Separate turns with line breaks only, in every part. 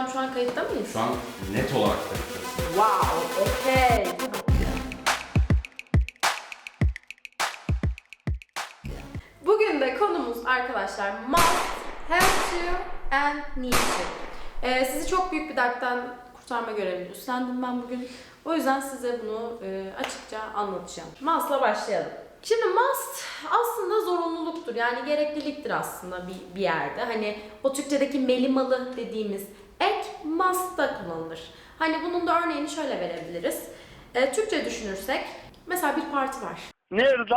Hocam şu an kayıtta mıyız?
Şu an net olarak kayıttasın.
Wow, okay. Bugün de konumuz arkadaşlar must, have to and need to. Ee, sizi çok büyük bir dertten kurtarma görevi üstlendim ben bugün. O yüzden size bunu e, açıkça anlatacağım. Must'la başlayalım. Şimdi must aslında zorunluluktur. Yani gerekliliktir aslında bir, bir yerde. Hani o Türkçedeki melimalı dediğimiz ek must da kullanılır. Hani bunun da örneğini şöyle verebiliriz. Ee, Türkçe düşünürsek mesela bir parti var.
Nerede?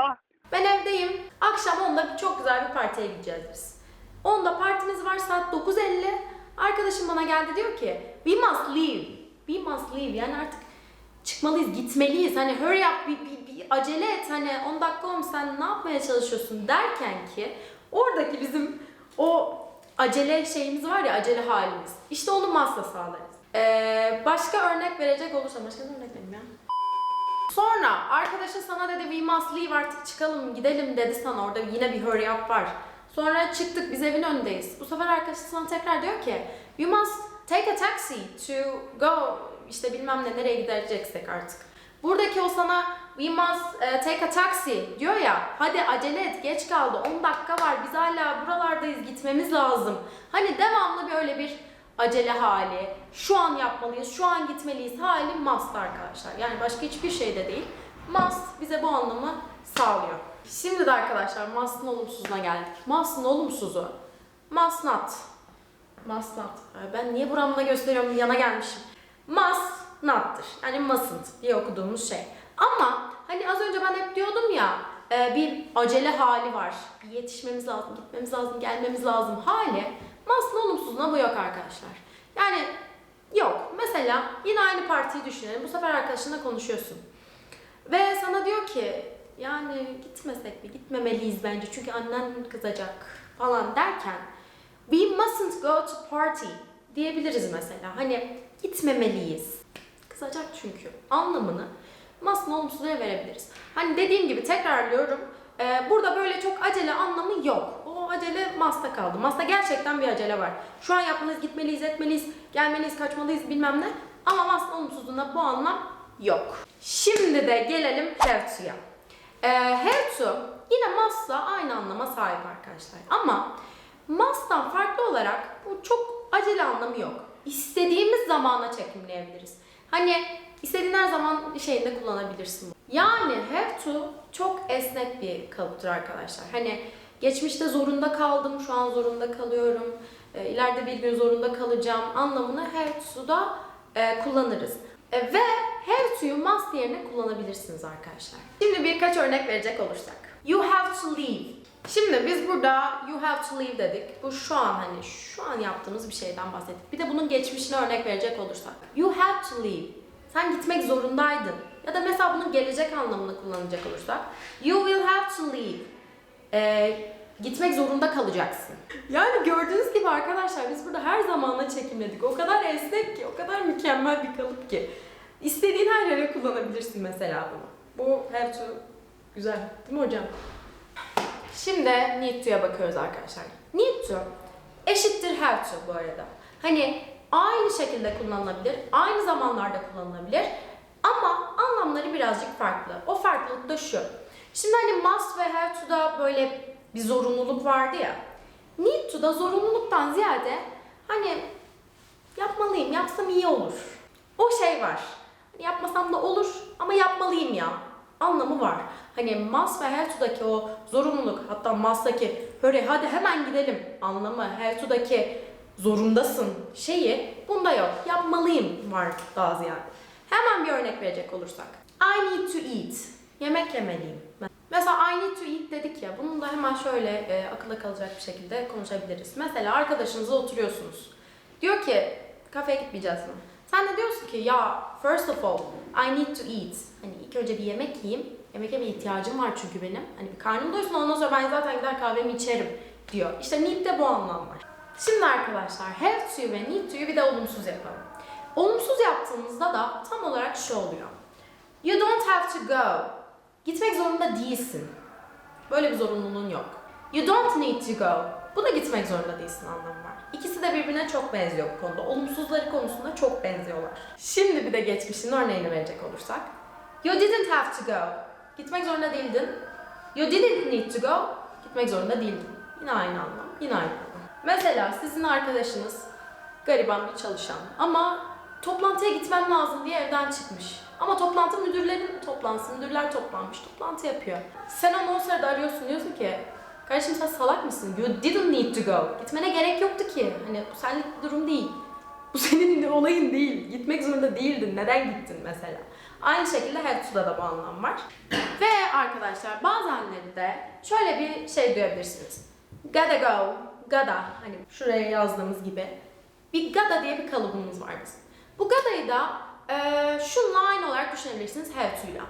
Ben evdeyim. Akşam 10'da bir- çok güzel bir partiye gideceğiz biz. 10'da partimiz var saat 9.50. Arkadaşım bana geldi diyor ki we must leave. We must leave. Yani artık çıkmalıyız, gitmeliyiz. Hani hurry up, bir, bir, bir acele et. Hani 10 dakika olmuş sen ne yapmaya çalışıyorsun derken ki oradaki bizim o acele şeyimiz var ya, acele halimiz. İşte onu must'la sağlarız. Ee, başka örnek verecek olursam, başka ne örnek vereyim ya? Sonra arkadaşın sana dedi we must leave artık çıkalım gidelim dedi sana orada yine bir hurry up var. Sonra çıktık biz evin önündeyiz. Bu sefer arkadaşın sana tekrar diyor ki you must take a taxi to go işte bilmem ne nereye gideceksek artık. Buradaki o sana we must eh, take a taxi diyor ya hadi acele et geç kaldı 10 dakika var biz hala buralardayız gitmemiz lazım. Hani devamlı bir öyle bir acele hali, şu an yapmalıyız, şu an gitmeliyiz hali must arkadaşlar. Yani başka hiçbir şey de değil. Must bize bu anlamı sağlıyor. Şimdi de arkadaşlar must'ın olumsuzuna geldik. Must'ın olumsuzu must not. Must not. Ben niye buramda gösteriyorum yana gelmişim. Must not'tır. Yani mustn't diye okuduğumuz şey. Ama hani az önce ben hep diyordum ya e, bir acele hali var. Bir yetişmemiz lazım, gitmemiz lazım, gelmemiz lazım hali. Must'ın olumsuzluğuna bu yok arkadaşlar. Yani yok. Mesela yine aynı partiyi düşünelim. Bu sefer arkadaşınla konuşuyorsun. Ve sana diyor ki yani gitmesek mi? Gitmemeliyiz bence çünkü annen kızacak falan derken we mustn't go to party diyebiliriz mesela. Hani gitmemeliyiz. Kızacak çünkü. Anlamını must'ın olumsuzluğuna verebiliriz. Hani dediğim gibi tekrarlıyorum. e, burada böyle çok acele anlamı yok. O acele must'a kaldı. Must'ta gerçekten bir acele var. Şu an yapmalıyız, gitmeliyiz, etmeliyiz, gelmeliyiz, kaçmalıyız bilmem ne. Ama must'ın olumsuzluğunda bu anlam yok. Şimdi de gelelim. Ee, have to yine must'la aynı anlama sahip arkadaşlar. Ama must'tan farklı olarak bu çok acele anlamı yok. İstediğimiz zamana çekimleyebiliriz. Hani istediğin her zaman şeyinde kullanabilirsin. Yani have to çok esnek bir kalıptır arkadaşlar. Hani geçmişte zorunda kaldım, şu an zorunda kalıyorum, e, ileride bir gün zorunda kalacağım anlamını have to'da e, kullanırız. E, ve have to'yu must yerine kullanabilirsiniz arkadaşlar. Şimdi birkaç örnek verecek olursak. You have to leave. Şimdi biz burada you have to leave dedik. Bu şu an hani şu an yaptığımız bir şeyden bahsettik. Bir de bunun geçmişine örnek verecek olursak. You have to leave. Sen gitmek zorundaydın. Ya da mesela bunun gelecek anlamını kullanacak olursak. You will have to leave. Ee, gitmek zorunda kalacaksın. Yani gördüğünüz gibi arkadaşlar biz burada her zamana çekimledik. O kadar esnek ki, o kadar mükemmel bir kalıp ki. İstediğin her yere kullanabilirsin mesela bunu. Bu have to güzel değil mi hocam? Şimdi need to'ya bakıyoruz arkadaşlar. Need to eşittir have to bu arada. Hani aynı şekilde kullanılabilir, aynı zamanlarda kullanılabilir ama anlamları birazcık farklı. O farklılık da şu. Şimdi hani must ve have to'da böyle bir zorunluluk vardı ya. Need to'da zorunluluktan ziyade hani yapmalıyım, yapsam iyi olur. O şey var. Hani yapmasam da olur ama yapmalıyım ya anlamı var. Hani must ve have to'daki o zorunluluk hatta must'taki hurry hadi hemen gidelim anlamı have to'daki zorundasın şeyi bunda yok. Yapmalıyım var daha ziyade. Hemen bir örnek verecek olursak. I need to eat. Yemek yemeliyim. Mesela I need to eat dedik ya bunu da hemen şöyle e, akılda kalacak bir şekilde konuşabiliriz. Mesela arkadaşınızla oturuyorsunuz. Diyor ki kafeye gitmeyeceğiz mi? Sen de diyorsun ki ya first of all I need to eat. Hani ilk önce bir yemek yiyeyim. Yemek yemeye ihtiyacım var çünkü benim. Hani bir karnım doysun ondan sonra ben zaten gider kahvemi içerim diyor. İşte need de bu anlam var. Şimdi arkadaşlar have to ve need to'yu bir de olumsuz yapalım. Olumsuz yaptığımızda da tam olarak şu oluyor. You don't have to go. Gitmek zorunda değilsin. Böyle bir zorunluluğun yok. You don't need to go. Bu da gitmek zorunda değilsin anlamı var. İkisi de birbirine çok benziyor bu konuda. Olumsuzları konusunda çok benziyorlar. Şimdi bir de geçmişin örneğini verecek olursak. You didn't have to go. Gitmek zorunda değildin. You didn't need to go. Gitmek zorunda değildin. Yine aynı anlam. Yine aynı anlam. Mesela sizin arkadaşınız gariban bir çalışan ama toplantıya gitmem lazım diye evden çıkmış. Ama toplantı müdürlerin toplantısı, müdürler toplanmış, toplantı yapıyor. Sen onu o sırada arıyorsun diyorsun ki Kardeşim sen salak mısın? You didn't need to go. Gitmene gerek yoktu ki. Hani bu senlik durum değil. Bu senin olayın değil. Gitmek zorunda değildin. Neden gittin mesela? Aynı şekilde have to'da da bu anlam var. Ve arkadaşlar bazenleri de şöyle bir şey duyabilirsiniz. Gotta go, gotta hani şuraya yazdığımız gibi bir gotta diye bir kalıbımız var bizim. Bu gotta'yı da eee şununla aynı olarak düşünebilirsiniz have to'yla.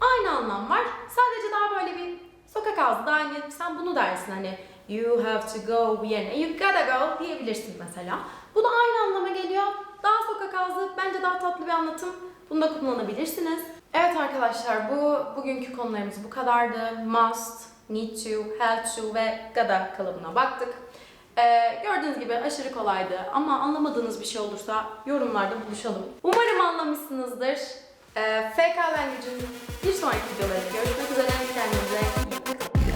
Aynı anlam var. Sadece daha böyle bir sokak ağzı da aynı sen bunu dersin hani you have to go yerine you gotta go diyebilirsin mesela. Bu da aynı anlama geliyor. Daha sokak ağzı bence daha tatlı bir anlatım. Bunu da kullanabilirsiniz. Evet arkadaşlar bu bugünkü konularımız bu kadardı. Must, need to, had to ve gotta kalıbına baktık. Ee, gördüğünüz gibi aşırı kolaydı ama anlamadığınız bir şey olursa yorumlarda buluşalım. Umarım anlamışsınızdır. Ee, FK Language'in bir sonraki videolarında görüşmek üzere. Kendinize iyi bakın.